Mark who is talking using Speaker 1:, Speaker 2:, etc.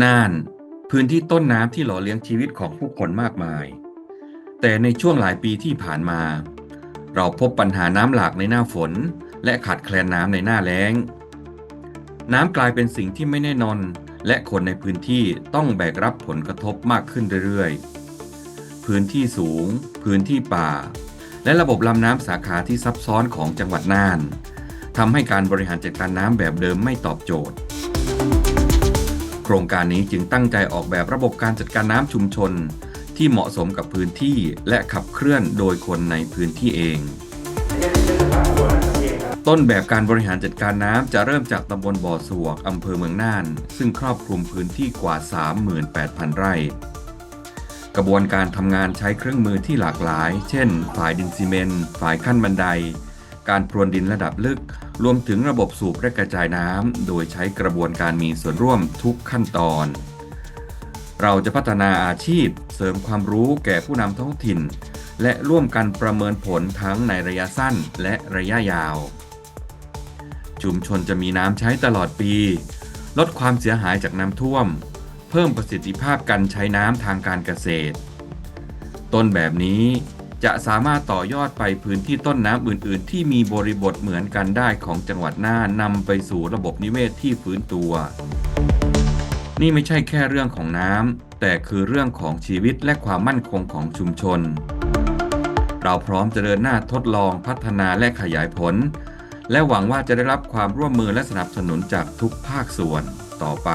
Speaker 1: น่าน พื้นที่ต้นน้ำที่หล่อเลี้ยงชีวิตของผู้คนมากมาย แต่ในช่วงหลายปีที่ผ่านมา เราพบปัญหาน้ำหลากในหน้าฝน และขาดแคลนน้ำในหน้าแล้ง น้ำกลายเป็นสิ่งที่ไม่แน่นอน และคนในพื้นที่ต้องแบกรับผลกระทบมากขึ้นเรื่อยๆ พื้นที่สูง พื้นที่ป่า และระบบลำน้ำสาขาที่ซับซ้อนของจังหวัดน่านทำให้การบริหารจัดการน้ำแบบเดิมไม่ตอบโจทย์ โครงการนี้จึงตั้งใจออกแบบระบบการจัดการน้ำชุมชน ที่เหมาะสมกับพื้นที่และขับเคลื่อนโดยคนในพื้นที่เอง ต้นแบบการบริหารจัดการน้ำจะเริ่มจากตำบลบ่อสวกอำเภอเมืองน่าน ซึ่งครอบคลุมพื้นที่กว่า 38,000 ไร่ กระบวนการทำงานใช้เครื่องมือที่หลากหลาย เช่นฝ่ายดินซีเมนต์ฝ่ายขั้นบันได การพรวนดินระดับลึก รวมถึงระบบสูบและกระจายน้ำ โดยใช้กระบวนการมีส่วนร่วมทุกขั้นตอน เราจะพัฒนาอาชีพ เสริมความรู้แก่ผู้นำท้องถิ่น และร่วมกันประเมินผลทั้งในระยะสั้นและระยะยาว ชุมชนจะมีน้ำใช้ตลอดปี ลดความเสียหายจากน้ำท่วม เพิ่มประสิทธิภาพการใช้น้ำทางการเกษตร ต้นแบบนี้ จะสามารถต่อยอดไปพื้นที่ต้นน้ำอื่น ๆ ที่มีบริบทเหมือนกันได้ของจังหวัดน่านนำไปสู่ระบบนิเวศที่ฟื้นตัว นี่ไม่ใช่แค่เรื่องของน้ำแต่คือเรื่องของชีวิตและความมั่นคงของชุมชน เราพร้อมจะเดินหน้าทดลองพัฒนาและขยายผล และหวังว่าจะได้รับความร่วมมือและสนับสนุนจากทุกภาคส่วนต่อไป